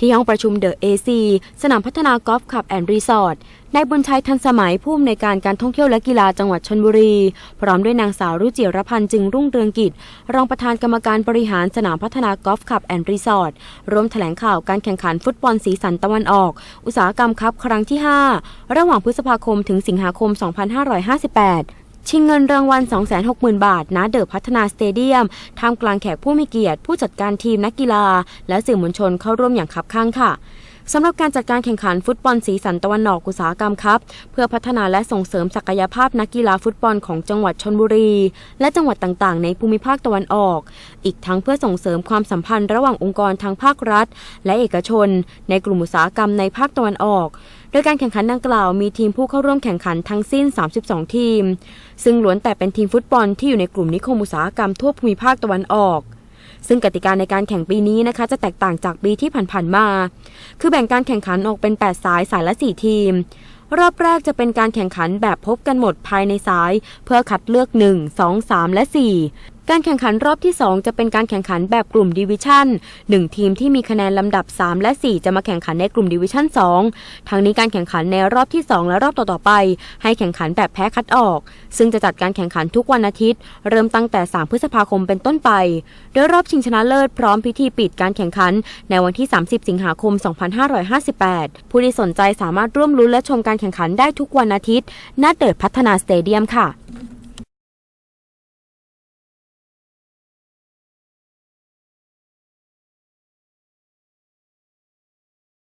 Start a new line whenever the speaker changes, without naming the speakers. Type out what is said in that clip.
ที่ห้องประชุมเดอะเอซีสนามพัฒนากอล์ฟคลับแอนด์รีสอร์ทนายบุญชัยทันสมัยผู้อำนวยการการท่องเที่ยวและกีฬาจังหวัดชนบุรี พร้อมด้วยนางสาวรุจิรพันธ์จึงรุ่งเรืองกิจ รองประธานกรรมการบริหารสนามพัฒนากอล์ฟคลับแอนด์รีสอร์ทร่วมแถลงข่าวการแข่งขันฟุตบอลสีสันตะวันออก อุตสาหกรรมครับครั้งที่ 5 ระหว่างพฤษภาคมถึงสิงหาคม 2558 ชิงเงินรางวัล 260,000 บาท ณ เดอะพัฒนาสเตเดียม ท่ามกลางแขกผู้มีเกียรติ ผู้จัดการทีมนักกีฬา และสื่อมวลชนเข้าร่วมอย่างคับข้างค่ะสำหรับการจัดการแข่งขันฟุตบอลสีสันตะวันออกอุตสาหกรรมครับ เพื่อพัฒนาและส่งเสริมศักยภาพนักกีฬาฟุตบอลของจังหวัดชนบุรี และจังหวัดต่างๆ ในภูมิภาคตะวันออก อีกทั้งเพื่อส่งเสริมความสัมพันธ์ระหว่างองค์กรทางภาครัฐ และเอกชน ในกลุ่มอุตสาหกรรมในภาคตะวันออก โดยการแข่งขันดังกล่าวมีทีมผู้เข้าร่วมแข่งขันทั้งสิ้น 32 ทีม ซึ่งล้วนแต่เป็นทีมฟุตบอลที่อยู่ในกลุ่มนิคมอุตสาหกรรมทั่วภูมิภาคตะวันออก ซึ่งกติกาในการแข่งปีนี้นะคะจะแตกต่างจากปีที่ผ่านๆมา คือแบ่งการแข่งขันออกเป็น 8 สายสายละ 4 ทีม รอบแรกจะเป็นการแข่งขันแบบพบกันหมดภายในสาย เพื่อคัดเลือก 1 2 3 และ 4 การแข่งขันรอบที่ 2 จะเป็นการแข่งขันแบบกลุ่มดิวิชั่น1 ทีมที่มีคะแนนลำดับ 3 และ 4 จะมาแข่งขันในกลุ่มดิวิชั่น2ทางนี้การแข่งขันในรอบที่ 2 และรอบต่อๆไป ให้แข่งขันแบบแพ้คัดออก ซึ่งจะจัดการแข่งขันทุกวันอาทิตย์ เริ่มตั้งแต่ 3 พฤษภาคมเป็นต้นไป โดยรอบชิงชนะเลิศพร้อมพิธีปิดการแข่งขัน ในวันที่ 30 สิงหาคม 2558 ผู้ที่สนใจสามารถร่วมลุ้นและชมการแข่งขันได้ทุกวันอาทิตย์ณเดิดพัฒนาสเตเดียมค่ะ